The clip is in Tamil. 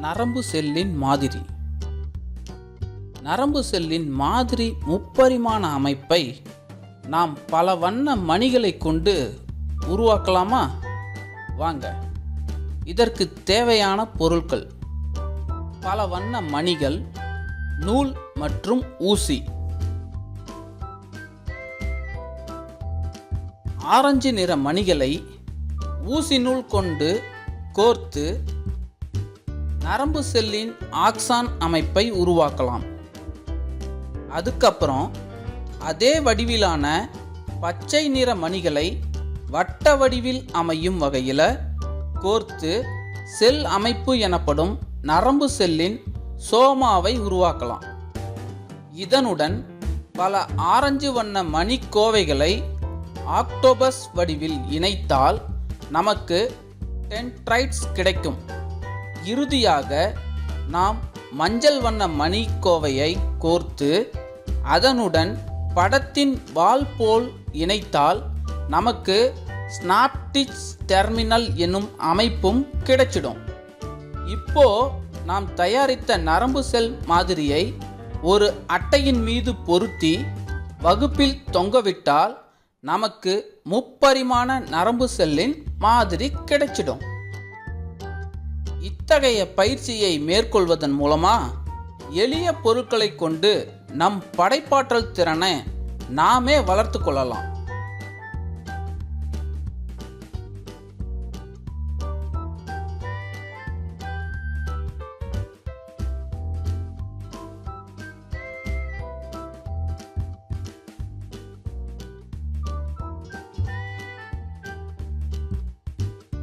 நரம்பு செல்லின் மாதிரி. நரம்பு செல்லின் மாதிரி முப்பரிமாண அமைப்பை நாம் பல வண்ண மணிகளை கொண்டு உருவாக்கலாமா? வாங்க. இதற்கு தேவையான பொருட்கள் பல வண்ண மணிகள் நூல் மற்றும் ஊசி. ஆரஞ்சு நிற மணிகளை ஊசி நூல் கொண்டு கோர்த்து நரம்பு செல்லின் ஆக்சான் அமைப்பை உருவாக்கலாம். அதுக்கப்புறம் அதே வடிவிலான பச்சை நிற மணிகளை வட்ட வடிவில் அமையும் வகையில் கோர்த்து செல் அமைப்பு எனப்படும் நரம்பு செல்லின் சோமாவை உருவாக்கலாம். இதனுடன் பல ஆரஞ்சு வண்ண மணிக்கோவைகளை ஆக்டோபஸ் வடிவில் இணைத்தால் நமக்கு டென்ட்ரைட்ஸ் கிடைக்கும். இறுதியாக நாம் மஞ்சள் வண்ண மணிக்கோவையை கோர்த்து அதனுடன் படத்தின் வால் போல் இணைத்தால் நமக்கு ஸ்னாப்டிச் டெர்மினல் என்னும் அமைப்பும் கிடைச்சிடும். இப்போ நாம் தயாரித்த நரம்பு செல் மாதிரியை ஒரு அட்டையின் மீது பொருத்தி வகுப்பில் தொங்கவிட்டால் நமக்கு முப்பரிமாண நரம்பு செல்லின் மாதிரி கிடைச்சிடும். இத்தகைய பயிற்சியை மேற்கொள்வதன் மூலமா எளிய பொருட்களை கொண்டு நம் படைப்பாற்றல் திறனை நாமே வளர்த்து கொள்ளலாம்.